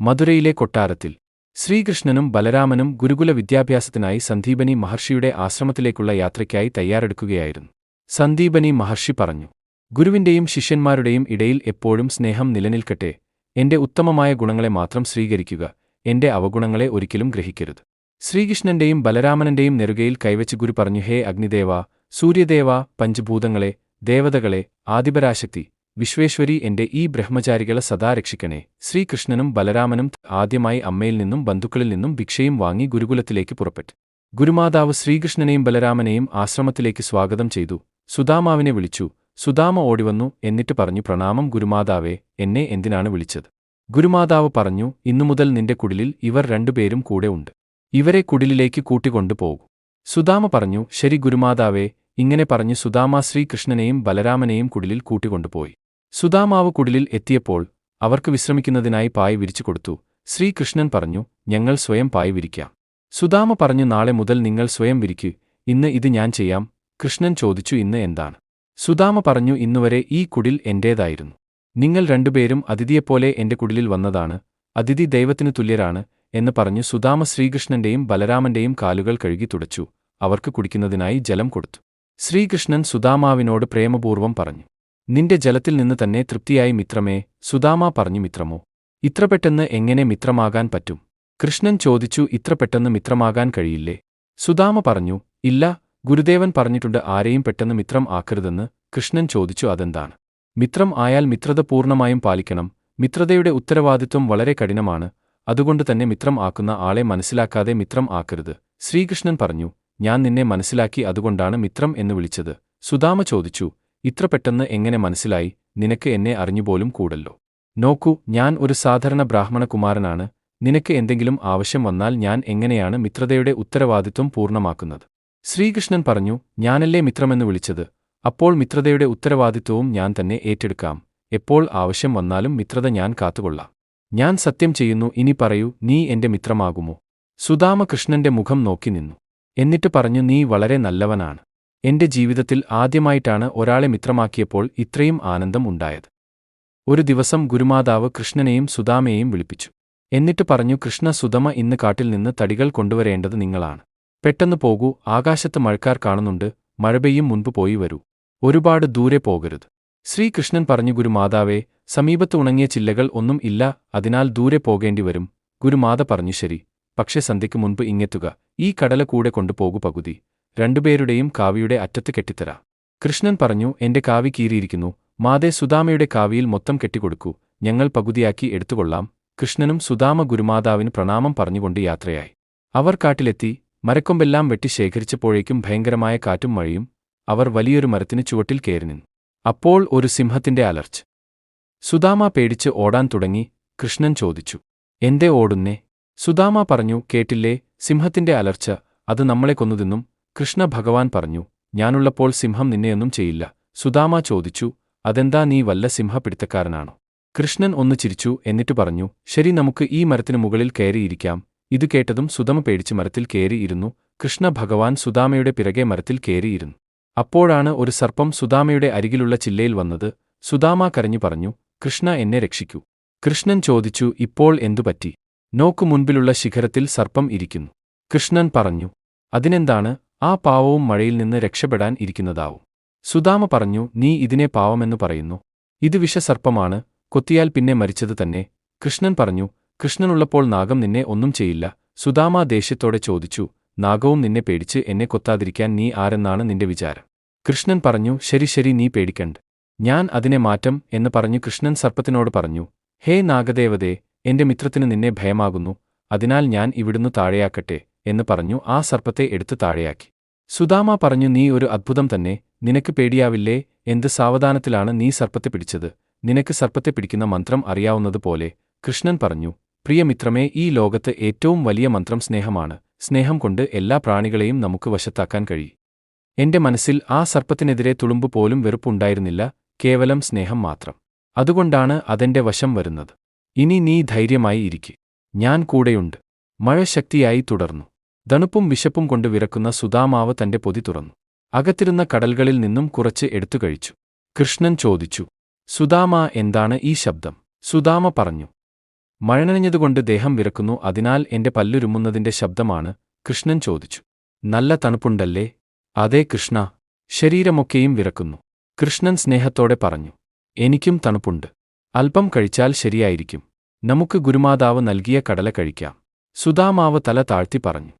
മധുരയിലെ കൊട്ടാരത്തിൽ. ശ്രീകൃഷ്ണനും ബലരാമനും ഗുരുകുല വിദ്യാഭ്യാസത്തിനായി സന്ദീപനി മഹർഷിയുടെ ആശ്രമത്തിലേക്കുള്ള യാത്രയ്ക്കായി തയ്യാറെടുക്കുകയായിരുന്നു. സന്ദീപനി മഹർഷി പറഞ്ഞു ഗുരുവിന്റെയും ശിഷ്യന്മാരുടെയും ഇടയിൽ എപ്പോഴും സ്നേഹം നിലനിൽക്കട്ടെ. എന്റെ ഉത്തമമായ ഗുണങ്ങളെ മാത്രം സ്വീകരിക്കുക. എന്റെ അവഗുണങ്ങളെ ഒരിക്കലും ഗ്രഹിക്കരുത്. ശ്രീകൃഷ്ണന്റെയും ബലരാമനന്റെയും നെറുകയിൽ കൈവച്ച് ഗുരു പറഞ്ഞു ഹേ അഗ്നിദേവ സൂര്യദേവ പഞ്ചഭൂതങ്ങളെ ദേവതകളെ ആദിപരാശക്തി വിശ്വേശ്വരി എന്റെ ഈ ബ്രഹ്മചാരികളെ സദാ രക്ഷിക്കണേ. ശ്രീകൃഷ്ണനും ബലരാമനും ആദ്യമായി അമ്മയിൽ നിന്നും ബന്ധുക്കളിൽ നിന്നും ഭിക്ഷയും വാങ്ങി ഗുരുകുലത്തിലേക്ക് പുറപ്പെട്ടു. ഗുരുമാതാവ് ശ്രീകൃഷ്ണനെയും ബലരാമനെയും ആശ്രമത്തിലേക്ക് സ്വാഗതം ചെയ്തു. സുദാമാവിനെ വിളിച്ചു. സുദാമ ഓടിവന്നു. എന്നിട്ട് പറഞ്ഞു പ്രണാമം ഗുരുമാതാവേ എന്നെ എന്തിനാണ് വിളിച്ചത്? ഗുരുമാതാവ് പറഞ്ഞു ഇന്നുമുതൽ നിന്റെ കുടിലിൽ ഇവർ രണ്ടുപേരും കൂടെ ഉണ്ട്. ഇവരെ കുടിലിലേക്ക് കൂട്ടിക്കൊണ്ടുപോകൂ സുദാമ പറഞ്ഞു ശരി ഗുരുമാതാവേ. ഇങ്ങനെ പറഞ്ഞു സുദാമ ശ്രീകൃഷ്ണനെയും ബലരാമനെയും കുടിലിൽ കൂട്ടിക്കൊണ്ടുപോയി. സുദാമാവ് കുടിലിൽ എത്തിയപ്പോൾ അവർക്ക് വിശ്രമിക്കുന്നതിനായി പായ് വിരിച്ചു കൊടുത്തു. ശ്രീകൃഷ്ണൻ പറഞ്ഞു ഞങ്ങൾ സ്വയം പായ് വിരിക്കാം. സുദാമ പറഞ്ഞു നാളെ മുതൽ നിങ്ങൾ സ്വയം വിരിക്കു. ഇന്ന് ഇത് ഞാൻ ചെയ്യാം. കൃഷ്ണൻ ചോദിച്ചു ഇന്ന് എന്താണ്? സുദാമ പറഞ്ഞു ഇന്നുവരെ ഈ കുടിൽ എന്റേതായിരുന്നു. നിങ്ങൾ രണ്ടുപേരും അതിഥിയെപ്പോലെ എന്റെ കുടിലിൽ വന്നതാണ്. അതിഥി ദൈവത്തിനു തുല്യരാണ് എന്ന് പറഞ്ഞു സുദാമ ശ്രീകൃഷ്ണന്റെയും ബലരാമന്റെയും കാലുകൾ കഴുകി തുടച്ചു. അവർക്ക് കുടിക്കുന്നതിനായി ജലം കൊടുത്തു. ശ്രീകൃഷ്ണൻ സുദാമാവിനോട് പ്രേമപൂർവം പറഞ്ഞു നിന്റെ ജലത്തിൽ നിന്ന് തന്നെ തൃപ്തിയായി മിത്രമേ സുദാമ പറഞ്ഞു മിത്രമോ ഇത്ര പെട്ടെന്ന് എങ്ങനെ മിത്രമാകാൻ പറ്റും? കൃഷ്ണൻ ചോദിച്ചു ഇത്ര പെട്ടെന്ന് മിത്രമാകാൻ കഴിയില്ലേ? സുദാമ പറഞ്ഞു ഇല്ല ഗുരുദേവൻ പറഞ്ഞിട്ടുണ്ട് ആരെയും പെട്ടെന്ന് മിത്രം ആക്കരുതെന്ന് കൃഷ്ണൻ ചോദിച്ചു അതെന്താണ്? മിത്രം ആയാൽ മിത്രത പൂർണമായും പാലിക്കണം മിത്രതയുടെ ഉത്തരവാദിത്വം വളരെ കഠിനമാണ് അതുകൊണ്ട് തന്നെ മിത്രം ആക്കുന്ന ആളെ മനസ്സിലാക്കാതെ മിത്രം ആക്കരുത്. ശ്രീകൃഷ്ണൻ പറഞ്ഞു ഞാൻ നിന്നെ മനസ്സിലാക്കി അതുകൊണ്ടാണ് മിത്രം എന്ന് വിളിച്ചത്. സുദാമ ചോദിച്ചു ഇത്ര പെട്ടെന്ന് എങ്ങനെ മനസ്സിലായി? നിനക്ക് എന്നെ അറിഞ്ഞുപോലും കൂടല്ലോ. നോക്കൂ ഞാൻ ഒരു സാധാരണ ബ്രാഹ്മണകുമാരനാണ്. നിനക്ക് എന്തെങ്കിലും ആവശ്യം വന്നാൽ ഞാൻ എങ്ങനെയാണ് മിത്രതയുടെ ഉത്തരവാദിത്വം പൂർണമാക്കുന്നത്? ശ്രീകൃഷ്ണൻ പറഞ്ഞു ഞാനല്ലേ മിത്രമെന്ന് വിളിച്ചത്? അപ്പോൾ മിത്രതയുടെ ഉത്തരവാദിത്വവും ഞാൻ തന്നെ ഏറ്റെടുക്കാം. എപ്പോൾ ആവശ്യം വന്നാലും മിത്രത ഞാൻ കാത്തുകൊള്ളാം. ഞാൻ സത്യം ചെയ്യുന്നു ഇനി പറയൂ നീ എന്റെ മിത്രമാകുമോ? സുദാമ കൃഷ്ണന്റെ മുഖം നോക്കി നിന്നു. എന്നിട്ട് പറഞ്ഞു നീ വളരെ നല്ലവനാണ്. എന്റെ ജീവിതത്തിൽ ആദ്യമായിട്ടാണ് ഒരാളെ മിത്രമാക്കിയപ്പോൾ ഇത്രയും ആനന്ദം ഉണ്ടായത്. ഒരു ദിവസം ഗുരുമാതാവ് കൃഷ്ണനെയും സുദാമയെയും വിളിപ്പിച്ചു. എന്നിട്ട് പറഞ്ഞു കൃഷ്ണ സുദമ ഇന്ന് കാട്ടിൽ നിന്ന് തടികൾ കൊണ്ടുവരേണ്ടത് നിങ്ങളാണ്. പെട്ടെന്ന് പോകൂ ആകാശത്ത് മഴക്കാർ കാണുന്നുണ്ട് മഴ പെയ്യും മുൻപ് പോയി വരൂ. ഒരുപാട് ദൂരെ പോകരുത്. ശ്രീകൃഷ്ണൻ പറഞ്ഞു ഗുരുമാതാവേ സമീപത്ത് ഉണങ്ങിയ ചില്ലകൾ ഒന്നും ഇല്ല അതിനാൽ ദൂരെ പോകേണ്ടി വരും. ഗുരുമാത പറഞ്ഞു ശരി പക്ഷെ സന്ധ്യയ്ക്ക് മുൻപ് ഇങ്ങെത്തുക. ഈ കടല കൂടെ കൊണ്ടുപോകു പകുതി. രണ്ടുപേരുടെയും കാവിയുടെ അറ്റത്ത് കെട്ടിത്തരാ. കൃഷ്ണൻ പറഞ്ഞു എന്റെ കാവി കീറിയിരിക്കുന്നു. മാതേ സുദാമയുടെ കാവിയിൽ മൊത്തം കെട്ടിക്കൊടുക്കൂ. ഞങ്ങൾ പകുതിയാക്കി എടുത്തുകൊള്ളാം. കൃഷ്ണനും സുദാമ ഗുരുമാതാവിന് പ്രണാമം പറഞ്ഞുകൊണ്ട് യാത്രയായി. അവർ കാട്ടിലെത്തി. മരക്കൊമ്പെല്ലാം വെട്ടി ശേഖരിച്ചപ്പോഴേക്കും ഭയങ്കരമായ കാറ്റും മഴയും. അവർ വലിയൊരു മരത്തിന് ചുവട്ടിൽ കയറി നിന്നു. അപ്പോൾ ഒരു സിംഹത്തിന്റെ അലർച്ച്. സുദാമ പേടിച്ച് ഓടാൻ തുടങ്ങി. കൃഷ്ണൻ ചോദിച്ചു എന്തേ ഓടുന്നേ? സുദാമ പറഞ്ഞു കേട്ടില്ലേ? സിംഹത്തിന്റെ അലർച്ച. അത് നമ്മളെ കൊന്നുതിന്നും കൃഷ്ണ ഭഗവാൻ പറഞ്ഞു ഞാനുള്ളപ്പോൾ സിംഹം നിന്നെയൊന്നും ചെയ്യില്ല. സുദാമ ചോദിച്ചു അതെന്താ നീ വല്ല സിംഹപിടുത്തക്കാരനാണോ? കൃഷ്ണൻ ഒന്ന് ചിരിച്ചു എന്നിട്ട് പറഞ്ഞു ശരി നമുക്ക് ഈ മരത്തിനു മുകളിൽ കയറിയിരിക്കാം. ഇത് കേട്ടതും സുദമ പേടിച്ച് മരത്തിൽ കയറിയിരുന്നു. കൃഷ്ണ ഭഗവാൻ സുദാമയുടെ പിറകെ മരത്തിൽ കയറിയിരുന്നു. അപ്പോഴാണ് ഒരു സർപ്പം സുദാമയുടെ അരികിലുള്ള ചില്ലയിൽ വന്നത്. സുദാമ കരഞ്ഞു പറഞ്ഞു കൃഷ്ണ എന്നെ രക്ഷിക്കൂ. കൃഷ്ണൻ ചോദിച്ചു ഇപ്പോൾ എന്തുപറ്റി നോക്കു മുൻപിലുള്ള ശിഖരത്തിൽ സർപ്പം ഇരിക്കുന്നു. കൃഷ്ണൻ പറഞ്ഞു അതിനെന്താണ്? ആ പാവവും മഴയിൽ നിന്ന് രക്ഷപ്പെടാൻ ഇരിക്കുന്നതാവും. സുദാമ പറഞ്ഞു നീ ഇതിനെ പാവമെന്നു പറയുന്നു. ഇത് വിഷസർപ്പമാണ്. കൊത്തിയാൽ പിന്നെ മരിച്ചത് തന്നെ. കൃഷ്ണൻ പറഞ്ഞു കൃഷ്ണനുള്ളപ്പോൾ നാഗം നിന്നെ ഒന്നും ചെയ്യില്ല. സുദാമ ദേഷ്യത്തോടെ ചോദിച്ചു നാഗവും നിന്നെ പേടിച്ച് എന്നെ കൊത്താതിരിക്കാൻ നീ ആരെന്നാണ് നിന്റെ വിചാരം? കൃഷ്ണൻ പറഞ്ഞു ശരി ശരി നീ പേടിക്കണ്ട്. ഞാൻ അതിനെ മാറ്റം എന്ന് പറഞ്ഞു കൃഷ്ണൻ സർപ്പത്തിനോട് പറഞ്ഞു ഹേ നാഗദേവതേ എന്റെ മിത്രത്തിന് നിന്നെ ഭയമാകുന്നു. അതിനാൽ ഞാൻ ഇവിടുന്ന് താഴെയാക്കട്ടെ. എന്ന് പറഞ്ഞു ആ സർപ്പത്തെ എടുത്ത് താഴെയാക്കി. സുദാമ പറഞ്ഞു നീ ഒരു അദ്ഭുതം തന്നെ. നിനക്ക് പേടിയാവില്ലേ? എന്ത് സാവധാനത്തിലാണ് നീ സർപ്പത്തെ പിടിച്ചത്? നിനക്ക് സർപ്പത്തെ പിടിക്കുന്ന മന്ത്രം അറിയാവുന്നതുപോലെ കൃഷ്ണൻ പറഞ്ഞു പ്രിയമിത്രമേ ഈ ലോകത്ത് ഏറ്റവും വലിയ മന്ത്രം സ്നേഹമാണ്. സ്നേഹം കൊണ്ട് എല്ലാ പ്രാണികളെയും നമുക്ക് വശത്താക്കാൻ കഴിയും എന്റെ മനസ്സിൽ ആ സർപ്പത്തിനെതിരെ തുളുമ്പ് പോലും വെറുപ്പുണ്ടായിരുന്നില്ല. കേവലം സ്നേഹം മാത്രം. അതുകൊണ്ടാണ് അതെന്റെ വശം വരുന്നത്. ഇനി നീ ധൈര്യമായി ഇരിക്ക്. ഞാൻ കൂടെയുണ്ട്. മഴ ശക്തിയായി തുടർന്നു. തണുപ്പും വിശപ്പും കൊണ്ട് വിറക്കുന്ന സുദാമാവ് തന്റെ പൊതി തുറന്നു. അകത്തിരുന്ന കടലുകളിൽ നിന്നും കുറച്ച് എടുത്തു കഴിച്ചു. കൃഷ്ണൻ ചോദിച്ചു സുധാമ എന്താണ് ഈ ശബ്ദം? സുധാമ പറഞ്ഞു മഴനനഞ്ഞതുകൊണ്ട് ദേഹം വിറക്കുന്നു അതിനാൽ എന്റെ പല്ലുരുമ്മുന്നതിന്റെ ശബ്ദമാണ്. കൃഷ്ണൻ ചോദിച്ചു നല്ല തണുപ്പുണ്ടല്ലേ? അതേ കൃഷ്ണ ശരീരമൊക്കെയും വിറക്കുന്നു. കൃഷ്ണൻ സ്നേഹത്തോടെ പറഞ്ഞു എനിക്കും തണുപ്പുണ്ട്. അല്പം കഴിച്ചാൽ ശരിയായിരിക്കും. നമുക്ക് ഗുരുമാതാവ് നൽകിയ കടല കഴിക്കാം. സുധാമാവ് തല താഴ്ത്തി പറഞ്ഞു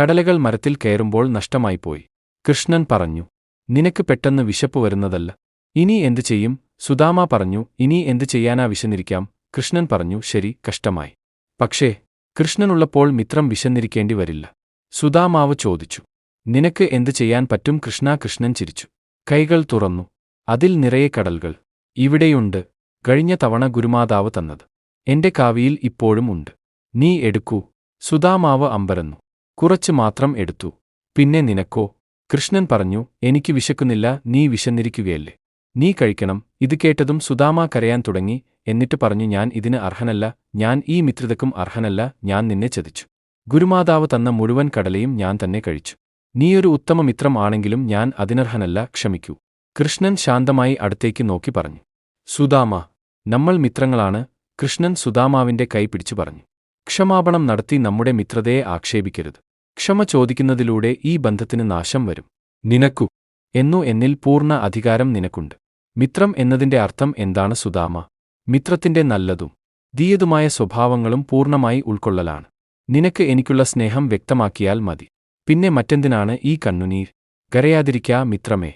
കടലകൾ മരത്തിൽ കയറുമ്പോൾ നഷ്ടമായിപ്പോയി. കൃഷ്ണൻ പറഞ്ഞു നിനക്ക് പെട്ടെന്ന് വിശപ്പ് വരുന്നതല്ല. ഇനി എന്തു ചെയ്യും? സുദാമ പറഞ്ഞു ഇനി എന്തു ചെയ്യാനാ വിശന്നിരിക്കാം? കൃഷ്ണൻ പറഞ്ഞു ശരി കഷ്ടമായി. പക്ഷേ കൃഷ്ണനുള്ളപ്പോൾ മിത്രം വിശന്നിരിക്കേണ്ടി വരില്ല. സുദാമാവ് ചോദിച്ചു നിനക്ക് എന്തു ചെയ്യാൻ പറ്റും? കൃഷ്ണ കൃഷ്ണൻ ചിരിച്ചു. കൈകൾ തുറന്നു. അതിൽ നിറയെ കടൽകൾ. ഇവിടെയുണ്ട്. കഴിഞ്ഞ തവണ ഗുരുമാതാവ് തന്നത്. എന്റെ കാവിയിൽ ഇപ്പോഴും ഉണ്ട്. നീ എടുക്കൂ. സുദാമാവ് അമ്പരന്നു. കുറച്ച് മാത്രം എടുത്തു. പിന്നെ നിനക്കോ? കൃഷ്ണൻ പറഞ്ഞു എനിക്ക് വിശക്കുന്നില്ല നീ വിശന്നിരിക്കുകയല്ലേ. നീ കഴിക്കണം. ഇത് കേട്ടതും സുദാമ കരയാൻ തുടങ്ങി എന്നിട്ട് പറഞ്ഞു ഞാൻ ഇതിന് അർഹനല്ല ഞാൻ ഈ മിത്രതയ്ക്കും അർഹനല്ല ഞാൻ നിന്നെ ചതിച്ചു. ഗുരുമാതാവ് തന്ന മുഴുവൻ കടലയും ഞാൻ തന്നെ കഴിച്ചു. നീയൊരു ഉത്തമ മിത്രം ആണെങ്കിലും ഞാൻ അതിനർഹനല്ല ക്ഷമിക്കൂ. കൃഷ്ണൻ ശാന്തമായി അടുത്തേക്ക് നോക്കി പറഞ്ഞു. സുദാമ നമ്മൾ മിത്രങ്ങളാണ് കൃഷ്ണൻ സുദാമാവിന്റെ കൈ പിടിച്ചു പറഞ്ഞു. ക്ഷമാപണം നടത്തി നമ്മുടെ മിത്രതയെ ആക്ഷേപിക്കരുത്. ക്ഷമ ചോദിക്കുന്നതിലൂടെ ഈ ബന്ധത്തിന് നാശം വരും. നിനക്കു എന്നു എന്നിൽ പൂർണ അധികാരം നിനക്കുണ്ട്. മിത്രം എന്നതിന്റെ അർത്ഥം എന്താണ് സുദാമ? മിത്രത്തിന്റെ നല്ലതും ദീയതുമായ സ്വഭാവങ്ങളും പൂർണമായി ഉൾക്കൊള്ളലാണ്. നിനക്ക് എനിക്കുള്ള സ്നേഹം വ്യക്തമാക്കിയാൽ മതി. പിന്നെ മറ്റെന്തിനാണ് ഈ കണ്ണുനീർ? കരയാതിരിക്കാ മിത്രമേ.